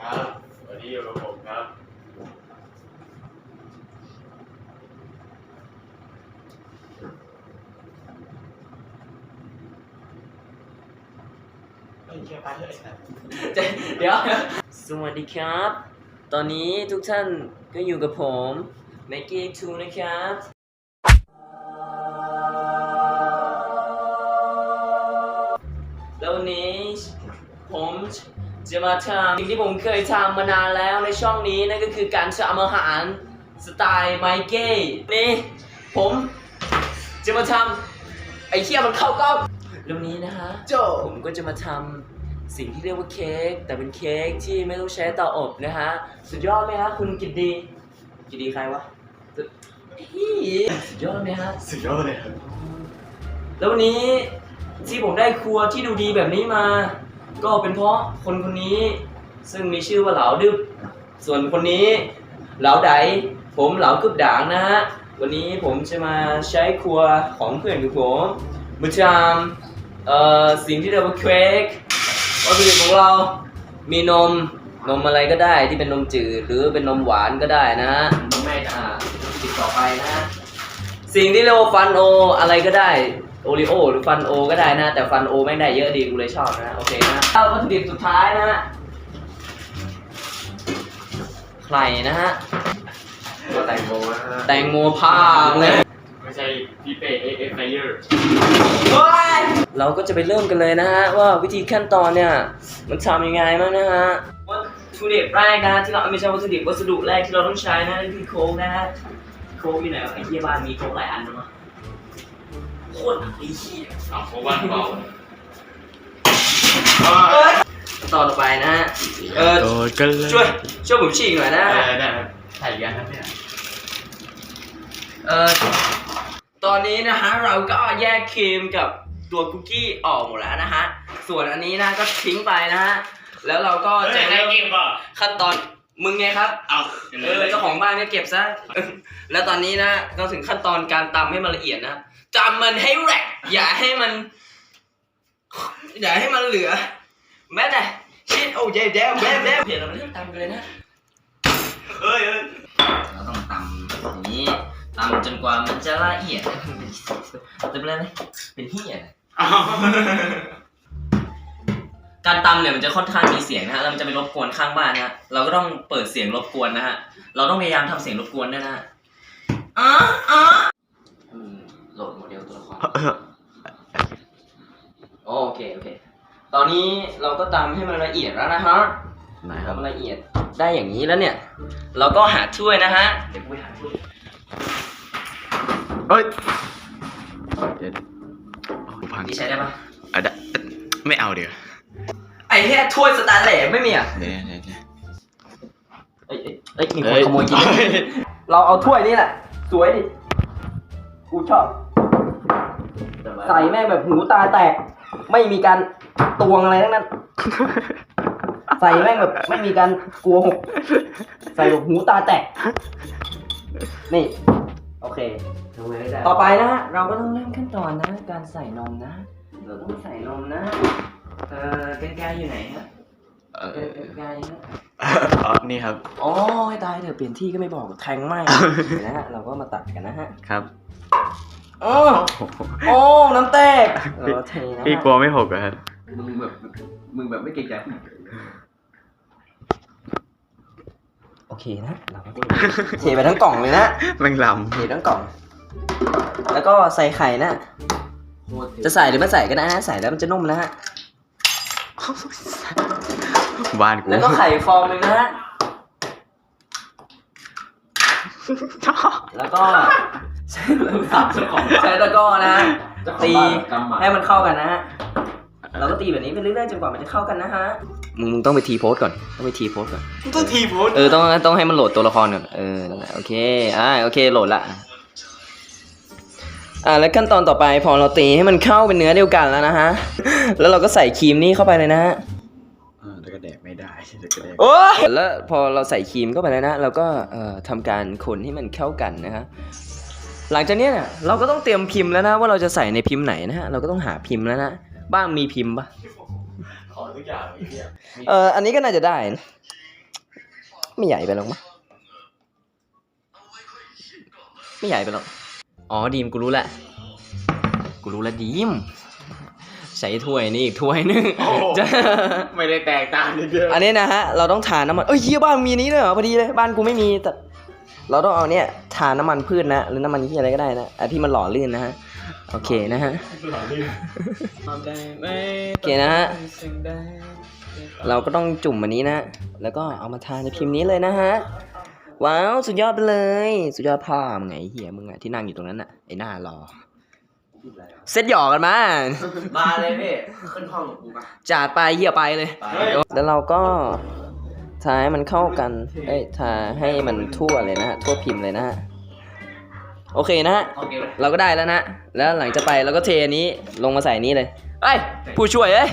ครับ วันนี้อยู่กับผมครับเดี๋ยว สวัสดีครับ ตอนนี้ทุกท่านก็อยู่กับผมแม็กกี้ทูนะครับแล้ววันนี้ผม จะมาทำสิ่งที่ผมเคยทำมานานแล้วในช่องนี้นั่นก็คือการทำอาหารสไตล์ไมเก้นี่ผมจะมาทำไอ้เคี้ยมันเข้ากล้องแล้ววันนี้นะฮะโจผมก็จะมาทำสิ่งที่เรียกว่าเค้กแต่เป็นเค้กที่ไม่ต้องใช้เตาอบนะฮะสุดยอดไหมฮะคุณกิตดีกิตดีใครวะสุดฮี่สุดยอดไหมฮะสุดยอดเลยครับแล้ววันนี้ที่ผมได้ครัวที่ดูดีแบบนี้มา ก็เป็นเพราะคนคนนี้ซึ่งมีชื่อว่าเหลาดึบส่วนคนนี้เหลาไดผมเหลากึบด่างนะฮะวันนี้ผมจะมาใช้ครัวของเพื่อนของผมมาทำเอ่อสิ่งที่เรียกว่าเค้กวัตถุดิบของเรามีนมนมอะไรก็ได้ที่เป็นนมจืดหรือเป็นนมหวานก็ได้นะฮะไม่อ่าติดต่อไปนะฮะสิ่งที่เรียกว่าฟันโออะไรก็ได้ โอริโอหรือฟันโอก็ได้นะ แต่ฟันโอไม่งได้เยอะดีกูเลยชอบนะ โอเคนะเอาวัตถุดิบสุดท้ายนะฮะไข่นะฮะ ก็แตงโมนะฮะแตงโมพาเลย ไม่ใช่พี่เป้เอเอฟไฟเยอร์ เราก็จะไปเริ่มกันเลยนะฮะ ว่าวิธีขั้นตอนเนี่ย มันทำยังไงบ้างนะฮะวัตถุดิบแรกนะที่เราไม่ใช่วัตถุดิบวัสดุแรกที่เราต้องใช้นะนั่นคือโค้กนะฮะโค้กอยู่ไหนวะไอ้เหี้ยบ้านมีโค้กหลายอันนะมั้งโคตรหนักไอ้เหี้ยเอาโควันเบาต่อต่อไปนะฮะเออโดดกันเลยช่วยช่วยผมฉีกหน่อยนะได้ได้ครับถ่ายกันครับเนี่ยเออตอนนี้นะฮะเราก็แยกครีมกับตัวคุกกี้ออกหมดแล้วนะฮะ ส่วนอันนี้นะก็ทิ้งไปนะฮะ แล้วเราก็จะได้เริ่มเกมป่ะขั้นตอนมึงไงครับ เอาเออเจ้าของบ้านก็เก็บซะ แล้วตอนนี้นะก็ถึงขั้นตอนการตำให้มันละเอียดนะ ตำมันให้แหลกอย่าให้มัน อย่าให้มันเหลือ แม้แต่ชิดโอ้ยแย่แย่แย่เดี๋ยวเรามาเริ่มตำกันเลยนะเอ้ยเอ้ยเราต้องตำอย่างนี้ตำจนกว่ามันจะละเอียดจะเป็นอะไรเป็นเหี้ยเอาการตำเนี่ยมันจะค่อนข้างมีเสียงนะฮะแล้วมันจะไปรบกวนข้างบ้านนะฮะเราก็ต้องเปิดเสียงรบกวนนะฮะเราต้องพยายามทำเสียงรบกวนด้วยนะฮะอ๋ออ๋ออืมโหลด โมเดลตัวละครโอเคโอเค ตอนนี้เราก็ตำให้มันละเอียดแล้วนะฮะไหนครับ ทำละเอียดได้อย่างนี้แล้วเนี่ย เราก็หาถ้วยนะฮะ เดี๋ยวกูไปหาถ้วยเอ้ยเดี๋ยวโอ้พังนี่ใช้ได้ปะอะได้ไม่เอาเดี๋ยวไอ้แค่ถ้วยสแตนเลสไม่มีอะเดี๋ยวเดี๋ยวเดี๋ยว เอ้ยเอ้ยเอ้ยมีคนขโมยกิน เราเอาถ้วยนี่แหละ สวยดิ กูชอบ ใส่แม่งแบบหูตาแตก ไม่มีการตวงอะไรทั้งนั้น ใส่แม่งแบบไม่มีการกลัวหก ใส่แบบหูตาแตก นี่ โอเคต่อไปนะฮะเราก็ต้องเริ่มขั้นตอนนะ การใส่นมนะเราต้องใส่นมนะ เออแกนไกรอยู่ไหนฮะเอเอออแกนไกรฮะอ๋อนี่ครับ โอ้ยตายเถอะเปลี่ยนที่ก็ไม่บอกแทงไม่เดี๋ยวนะฮะเราก็มาตัดกันนะฮะ ครับ โอ้โอ้น้ำแตกเออเทนะฮะพี่กลัวไม่หกเหรอครับมึงแบบมึงแบบไม่เกรงใจโอเคนะเราก็เทไปทั้งกล่องเลยนะแม่งลเททั้งกล่อง แล้วก็ใส่ไข่นะจะใส่หรือไม่ใส่ก็ได้นะ ใส่แล้วมันจะนุ่มนะฮะำบ้านกูแล้วก็ไข่ฟองหนึ่งนะฮะ แล้วก็ ใช้ใช้ตะกร้อนะฮะตีให้มันเข้ากันนะฮะเราก็ตีแบบนี้ไปเรื่อยๆจนกว่ามันจะเข้ากันนะฮะมึงต้องไปทีโพสก่อนต้องไปทีโพสก่อน ต้องทีโพสเออต้องต้องให้มันโหลดตัวละครก่อนเออนั่นแหละโอเคอ่าโอเคโหลดละอ่าแล้วขั้นตอนต่อไปพอเราตีให้มันเข้าเป็นเนื้อเดียวกันแล้วนะฮะ แล้วเราก็ใส่ครีมนี่เข้าไปเลยนะฮะเออแล้วก็แดกไม่ได้แล้วก็แดกโอ้แล้วพอเราใส่ครีมเข้าไปแล้วนะ เราก็เอ่อทำการคนให้มันเข้ากันนะฮะ หลังจากเนี้ยเนี่ยเราก็ต้องเตรียมพิมพ์แล้วนะว่าเราจะใส่ในพิมพ์ไหนนะฮะเราก็ต้องหาพิมพ์แล้วนะบ้างมีพิมพ์ปะขอทุกอย่างไอ้เหี้ยเอออันนี้ก็น่าจะได้นะไม่ใหญ่ไปหรอกมั้งไม่ใหญ่ไปหรอกอ๋อดีมกูรู้ละกูรู้ละดีมใส่ถ้วยนี่อีกถ้วยนึงโอ้โหจะไม่ได้แตกต่างกันเยอะอันนี้นะฮะเราต้องทาน้ำมันเอ้ยเฮียบ้านมึงมีนี้ด้วยเหรอพอดีเลยบ้านกูไม่มีแต่ เราต้องเอาเนี่ยทาน้ำมันพืชนะหรือน้ำมันที่อะไรก็ได้นะอันที่มันหล่อลื่นนะฮะโอเคนะฮะโอเคนะฮะเราก็ต้องจุ่มอันนี้นะ แล้วก็เอามาทาในพิมพ์นี้เลยนะฮะว้าวสุดยอดไปเลย สุดยอดพ่อมึงไงเฮียมึงอะที่นั่งอยู่ตรงนั้นอะไอ้หน้ารอเซตหยอกกันมามาเลยพี่ขึ้นห้องกับกูปะจัดไปเฮียไปเลยแล้วเราก็ ทาให้มันเข้ากันเอ้ยทาให้มันทั่วเลยนะฮะทั่วพิมพ์เลยนะฮะโอเคนะฮะโอเคไหมเราก็ได้แล้วนะแล้วหลังจะไปเราก็เทอันนี้ลงมาใส่นี้เลยเอ้ยผู้ช่วยเอ้ย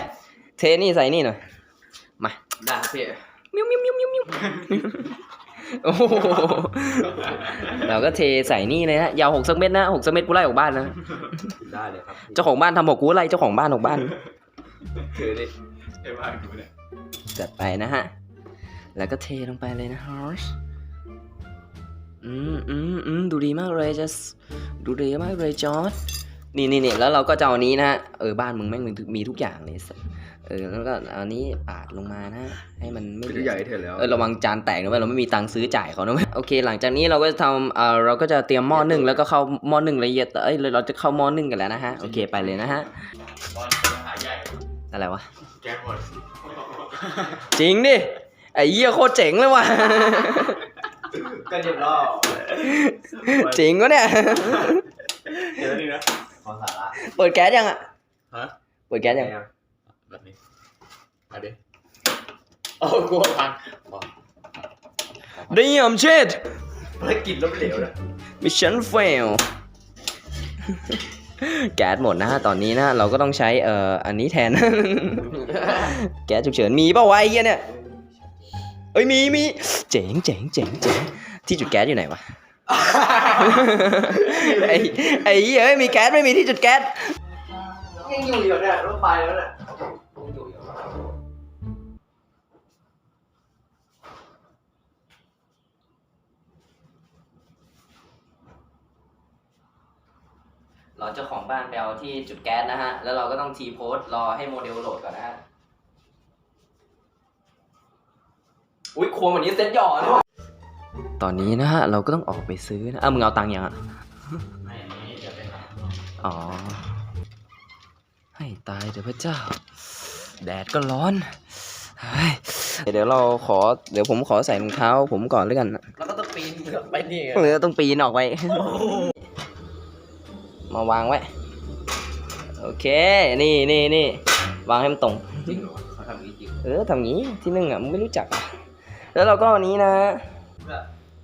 เทนี่ใส่นี่หน่อยมาได้ครับพี่มิวมิวมิวมิวมิวโอ้โหเราก็เทใส่นี่เลยนะยาวหกสักเม็ดนะหกสักเม็ดกูไล่ออกบ้านนะได้เลยครับเจ้าของบ้านทำหกกูไล่เจ้าของบ้านออกบ้านถือดิไอ้บ้านกูเนี่ยจัดไปนะฮะ แล้วก็เทลงไปเลยนะฮอชอืมอืมอืมดูดีมากเลยจะดูดีมากเลยจอร์ดนี่นี่นี่แล้วเราก็จะเอาอันนี้นะฮะเออบ้านมึงแม่งมีทุกมีทุกอย่างเลยสัสเออแล้วก็เอาอันนี้ปาดลงมานะ ให้มันไม่คือใหญ่เถอะแล้วเออระวังจานแตกนะเว้ยเราไม่มีตังค์ซื้อจ่ายเขานะเว้ยโอเค หลังจากนี้เราก็จะทำเอ่อเราก็จะเตรียมหม้อนึ่งแล้วก็เข้าหม้อนึ่งละเอียดเอ้ยเราจะเข้าหม้อนึ่งกันแล้วนะฮะโอเคไปเลยนะฮะตอนเป็นมหาใหญ่อะไรวะ แกหมดจริงดิ ไอ้เหี้ยโคตรเจ๋งเลยว่ะก็เรียบร้อยจริงวะเนี่ยเดี๋ยวนี่นะขอสาระเปิดแก๊สยังอะฮะเปิดแก๊สยังแบบนี้เอาดิโอ้กลัวพังบอกดีอะมชิดเฮ้ยกินแล้วเหลวนะมิชชั่นเฟลแก๊สหมดนะฮะตอนนี้นะเราก็ต้องใช้เอ่ออันนี้แทน แก๊สฉุกเฉินมีเปล่าวะไอ้เหี้ยเนี่ยเอ้ยมีมีเจ๋งเจ๋งเจ๋งเจ๋งที่จุดแก๊สอยู่ไหนวะไอ้ไอ้เหี้ยเอ้ยมีแก๊สไม่มีที่จุดแก๊สยังอยู่อยู่เนี่ยรถไฟแล้วเนี่ยเราเจ้าของบ้านไปเอาที่จุดแก๊สนะฮะ แล้วเราก็ต้องทีโพสต์รอให้โมเดลโหลดก่อนนะฮะ อุ้ยควงแบบนี้เซ็ตหย่อเลยตอนนี้นะฮะ เราก็ต้องออกไปซื้อนะอะมึงเอาตังค์ยังอะ ไม่อันนี้จะเป็นอ๋อ ให้ตายเถอะพระเจ้า แดดก็ร้อนเฮ้ยเดี๋ยวเราขอ เดี๋ยวผมขอใส่รองเท้า ผมก่อนแล้วกันนะแล้วก็ต้องปีนไปนี่ไงเออต้องปีนออกไป มาวางไว้ โอเค นี่นี่นี่วางให้มันตรง จริงเหรอเขาทำอย่างนี้จริง เออทำงี้ที่นึ่งอะมึงไม่รู้จักอะ แล้วเราก็อันนี้นะ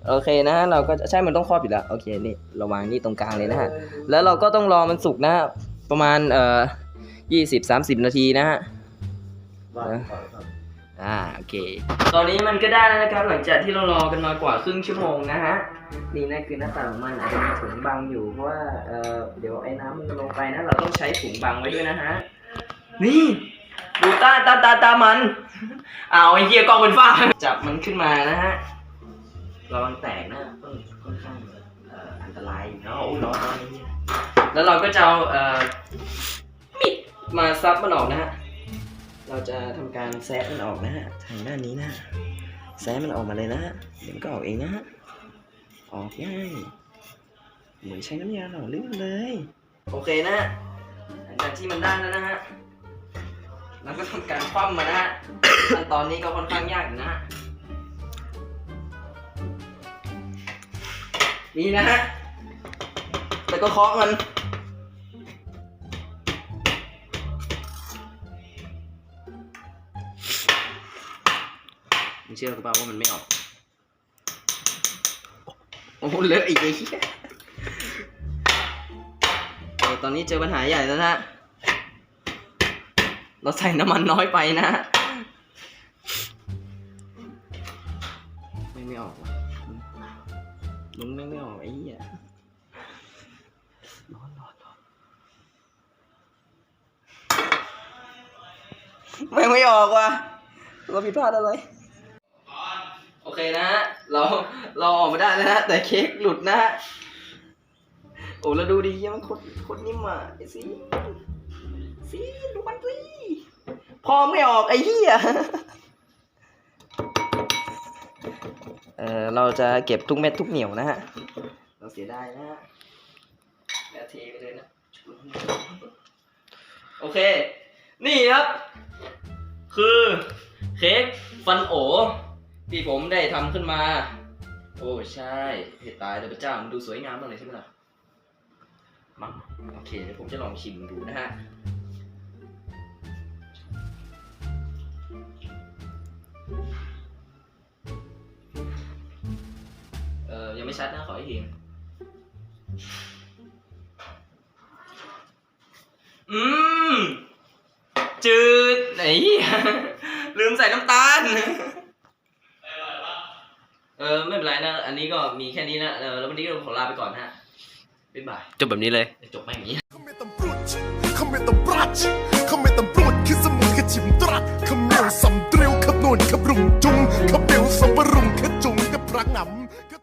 โอเคนะเราก็จะใช่มันต้องครอบอยู่แล้วโอเคนี่เราวางนี่ตรงกลางเลยนะฮะแล้วเราก็ต้องรอมันสุกนะฮะประมาณเอ่อยี่สิบสามสิบนาทีนะฮะว่าอ่าโอเค ตอนนี้มันก็ได้แล้วนะครับ หลังจากที่เรารอกันมากว่าครึ่งชั่วโมงนะฮะนี่นั่นคือหน้าตาของมันอาจจะมีถุงบังอยู่เพราะว่าเอ่อเดี๋ยวไอ้น้ำมันลงไปนะ เราต้องใช้ถุงบังไว้ด้วยนะฮะนี่ดูตาตาตาตามัน เอาไอ้เหี้ยกล้องเป็นฝ้า จับมันขึ้นมานะฮะระวังแตกนะต้องค่อนข้างเอ่ออันตรายอยู่นะโอ้ร้อนร้อนไอ้เหี้ยแล้วเราก็จะเอาเอ่อมิดมาซับมันออกนะฮะ เราจะทำการแซะมันออกนะฮะทางด้านนี้นะฮะแซะมันออกมาเลยนะฮะเดี๋ยวมันก็ออกเองนะฮะออกง่ายเหมือนใช้น้ำยาหล่อลื่นเลย โอเคนะฮะหลังจากที่มันได้แล้วนะฮะ เราก็ทำการคว่ำมานะฮะ ขั้นตอนนี้ก็ค่อนข้างยากอยู่นะฮะ นี่นะฮะแล้วก็เคาะมัน มึงเชื่อกูเปล่าว่ามันไม่ออก โอ้โหเลอะอีกไอ้เหี้ยเออตอนนี้เจอปัญหาใหญ่แล้วนะ เราใส่น้ำมันน้อยไปนะ ไม่ไม่ออกว่ะลุงไม่ไม่ออกไอ้เหี้ยร้อนร้อนร้อนไม่ไม่ออกว่ะเราผิดพลาดอะไร โอเคนะ เราเราออกมาได้แล้วนะ แต่เค้กหลุดนะโอ้แล้วดูดิเหี้ยมันโคตรโคตรนิ่มอะไอ้สิสิดูมันสิ พอไม่ออกไอ้เหี้ยเออเราจะเก็บทุกเม็ดทุกเหนียวนะฮะ เราเสียดายนะฮะแล้วเทไปเลยนะ โอเค นี่ครับ คือเค้กฟันโอ ที่ผมได้ทำขึ้นมา โอ้ใช่เหตุตายเลยพระเจ้ามันดูสวยงามมากเลยใช่ไหมล่ะ มั้งโอเคเดี๋ยวผมจะลองชิมดูนะฮะังไม่ชัดนะขออีกทีอืม จืดไหนลืมใส่น้ำตาล เออไม่เป็นไรนะ อันนี้ก็มีแค่นี้นะเออแล้ววันนี้เราขอลาไปก่อนฮะบ๊ายบายจบแบบนี้เลยจบแบบนี้ Kometam brać, kometam brud, kiedy zamówię cim drat, kamiel sam drył, kamnon,